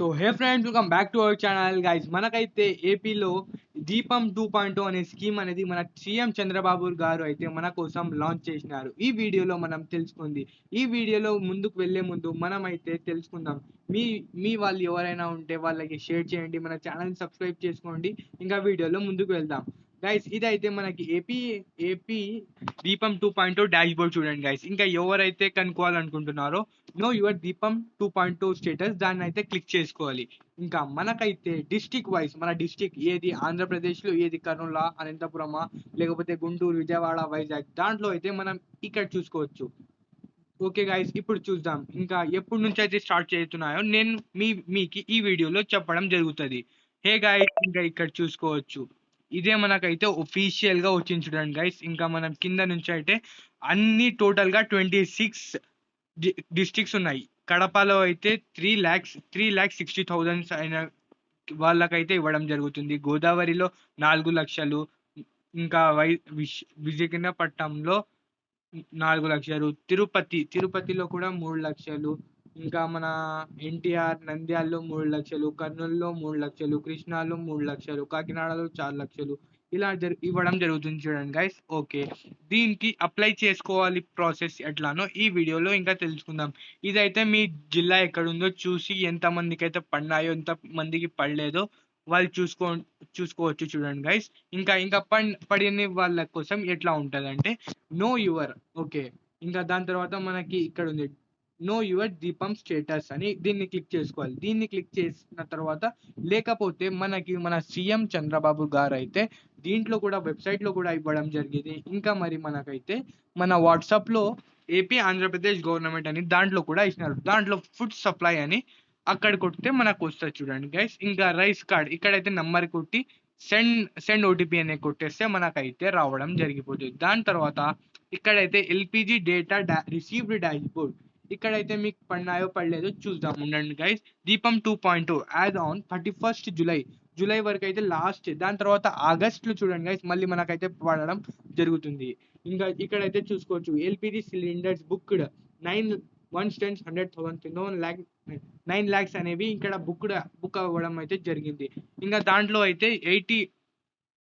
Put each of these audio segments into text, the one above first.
So hey friends welcome back to our channel guys మనకైతే ఏపీలో Deepam two point అనే scheme అనేది మన సీఎం చంద్రబాబు గారు అయితే మన కోసం లాంచ్ చేసినారు. ఈ వీడియోలో మనం తెలుసుకుంది. ఈ వీడియోలో ముందుకు వెళ్ళే ముందు మనం అయితే తెలుసుకుందాం. మీ మీ వాళ్ళు ఎవరైనా ఉంటే వాళ్ళకి షేర్ చేయండి. మన ఛానల్ సబ్స్క్రైబ్ చేసుకోండి. ఇంకా వీడియోలో ముందుకు వెళ్దాం. గైస్ ఇదైతే మనకి AP AP Deepam two point dashboard చూడండి గైస్ ఇంకా ఎవరైతే కనుక్కోవాలనుకుంటున్నారో know your Deepam two point two status దాన్ని అయితే క్లిక్ చేసుకోవాలి. ఇంకా మనకైతే డిస్టిక్ వైజ్ మన డిస్టిక్ ఏది ఆంధ్రప్రదేశ్లో ఏది కర్నూల అనంతపురమా లేకపోతే గుంటూరు విజయవాడ వైజాగ్ దాంట్లో అయితే మనం ఇక్కడ చూసుకోవచ్చు. ఓకే గైస్ ఇప్పుడు చూద్దాం. ఇంకా ఎప్పటి నుంచి అయితే స్టార్ట్ చేస్తున్నాయో నేను మీ మీకు ఈ వీడియోలో చెప్పడం జరుగుతుంది. హే గైస్ ఇంకా ఇక్కడ చూసుకోవచ్చు. ఇదే మనకైతే ఒఫీషియల్గా వచ్చింది చూడండి గైస్ ఇంకా మనం కింద నుంచి అయితే అన్ని టోటల్గా ట్వంటీ సిక్స్ డిస్ట్రిక్ట్స్ ఉన్నాయి. కడపలో అయితే three lakhs three lakhs sixty thousands అయిన వాళ్ళకైతే ఇవ్వడం జరుగుతుంది. గోదావరిలో నాలుగు లక్షలు ఇంకా వై విశ్ విశాఖపట్నంలో నాలుగు లక్షలు తిరుపతి తిరుపతిలో కూడా మూడు లక్షలు ఇంకా మన ఎన్టీఆర్ నంద్యాలలో మూడు లక్షలు కర్నూలులో మూడు లక్షలు కృష్ణాలో మూడు లక్షలు కాకినాడలో చారు లక్షలు ఇలా జరు ఇవ్వడం జరుగుతుంది చూడండి గైస్ ఓకే దీనికి అప్లై చేసుకోవాలి ప్రాసెస్ ఎట్లానో ఈ వీడియోలో ఇంకా తెలుసుకుందాం. ఇదైతే మీ జిల్లా ఎక్కడుందో చూసి ఎంతమందికి అయితే పడినాయో ఎంత మందికి పడలేదో వాళ్ళు చూసుకో చూసుకోవచ్చు చూడండి గైస్ ఇంకా ఇంకా పడిన వాళ్ళ కోసం ఎట్లా ఉంటుంది అంటే నో యువర్ ఓకే ఇంకా దాని తర్వాత మనకి ఇక్కడ ఉంది నో యువర్ దీపం స్టేటస్ అని దీన్ని క్లిక్ చేసుకోవాలి. దీన్ని క్లిక్ చేసిన తర్వాత లేకపోతే మనకి మన సీఎం చంద్రబాబు గారు అయితే దీంట్లో కూడా వెబ్సైట్లో కూడా ఇవ్వడం జరిగింది. ఇంకా మరి మనకైతే మన వాట్సాప్లో ఏపీ ఆంధ్రప్రదేశ్ గవర్నమెంట్ అని దాంట్లో కూడా ఇచ్చినారు. దాంట్లో ఫుడ్ సప్లై అని అక్కడ కొడితే మనకు వస్తుంది చూడండి గైస్ ఇంకా రైస్ కార్డ్ ఇక్కడైతే నంబర్ కొట్టి సెండ్ సెండ్ ఓటీపీ అనే కొట్టేస్తే మనకైతే రావడం జరిగిపోతుంది. దాని తర్వాత ఇక్కడైతే ఎల్పిజి డేటా డా రిసీవ్డ్ డాష్బోర్డ్ ఇక్కడైతే మీకు పడినాయో పడలేదో చూద్దాం ఉండండి guys Deepam two point two as on thirty first July July వరకు అయితే లాస్ట్ దాని తర్వాత ఆగస్ట్లో చూడండి గైస్ మళ్ళీ మనకైతే పడడం జరుగుతుంది. ఇంకా ఇక్కడైతే చూసుకోవచ్చు LPG cylinders booked nine one స్టెన్స్ hundred thousand నోన్ ల్యాక్ నైన్ ల్యాక్స్ అనేవి ఇక్కడ బుక్డ్ బుక్ అవ్వడం అయితే జరిగింది. ఇంకా దాంట్లో అయితే ఎయిటీ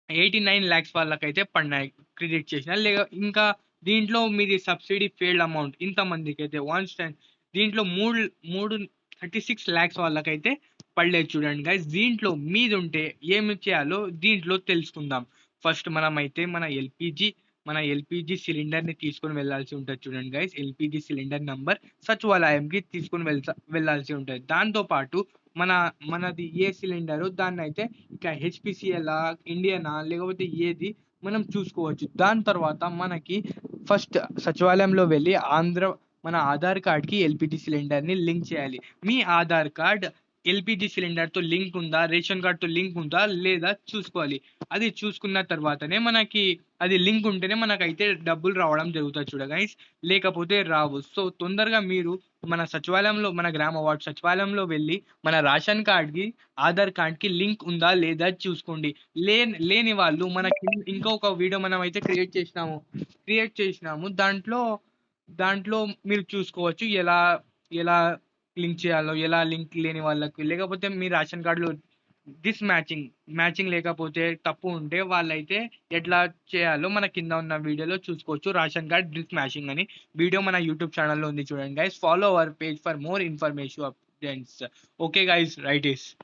ఎయిటీ నైన్ ల్యాక్స్ వాళ్ళకైతే పడినాయి క్రెడిట్ చేసిన. లేక ఇంకా దీంట్లో మీది సబ్సిడీ ఫెయిల్డ్ అమౌంట్ ఇంతమందికి అయితే వన్ స్టాండ్ దీంట్లో మూడు మూడు థర్టీ సిక్స్ ల్యాక్స్ వాళ్ళకైతే పడలేదు చూడండి గైస్ దీంట్లో మీది ఉంటే ఏమి చేయాలో దీంట్లో తెలుసుకుందాం. ఫస్ట్ మనం అయితే మన ఎల్పిజి మన ఎల్పిజి సిలిండర్ని తీసుకొని వెళ్ళాల్సి ఉంటుంది చూడండి గైస్ ఎల్పిజి సిలిండర్ నంబర్ సచివాలయంకి తీసుకొని వెళ్తా వెళ్ళాల్సి ఉంటుంది. దాంతోపాటు మన మనది ఏ సిలిండర్ దాన్ని అయితే ఇక హెచ్పిసిఎల్ ఇండియనా లేకపోతే ఏది మనం చూసుకోవచ్చు. దాని తర్వాత మనకి ఫస్ట్ సచివాలయంలో వెళ్ళి ఆంధ్ర మన ఆధార్ కార్డ్కి ఎల్పిజి సిలిండర్ని లింక్ చేయాలి. మీ ఆధార్ కార్డ్ ఎల్పిజి సిలిండర్తో లింక్ ఉందా రేషన్ కార్డ్తో లింక్ ఉందా లేదా చూసుకోవాలి. అది చూసుకున్న తర్వాతనే మనకి అది లింక్ ఉంటేనే మనకైతే డబ్బులు రావడం జరుగుతుంది చూడ గైస్ లేకపోతే రావు. సో తొందరగా మీరు మన సచివాలయంలో మన గ్రామ వార్డు సచివాలయంలో వెళ్ళి మన రేషన్ కార్డ్కి ఆధార్ కార్డ్కి లింక్ ఉందా లేదా చూసుకోండి. లే లేని వాళ్ళు మనకి ఇంకొక వీడియో మనం అయితే క్రియేట్ చేసినాము. క్రియేట్ చేసినాము. దాంట్లో దాంట్లో మీరు చూసుకోవచ్చు ఎలా ఎలా లింక్ చేయాలో ఎలా లింక్ లేని వాళ్ళకి లేకపోతే మీ రేషన్ కార్డులో డిస్ మ్యాచింగ్ మ్యాచింగ్ లేకపోతే తప్పు ఉంటే వాళ్ళైతే ఎట్లా చేయాలో మన కింద ఉన్న వీడియోలో చూసుకోవచ్చు. రేషన్ కార్డ్ డిస్ మ్యాచింగ్ అని వీడియో మన యూట్యూబ్ ఛానల్లో ఉంది చూడండి guys follow our page for more information updates okay guys right is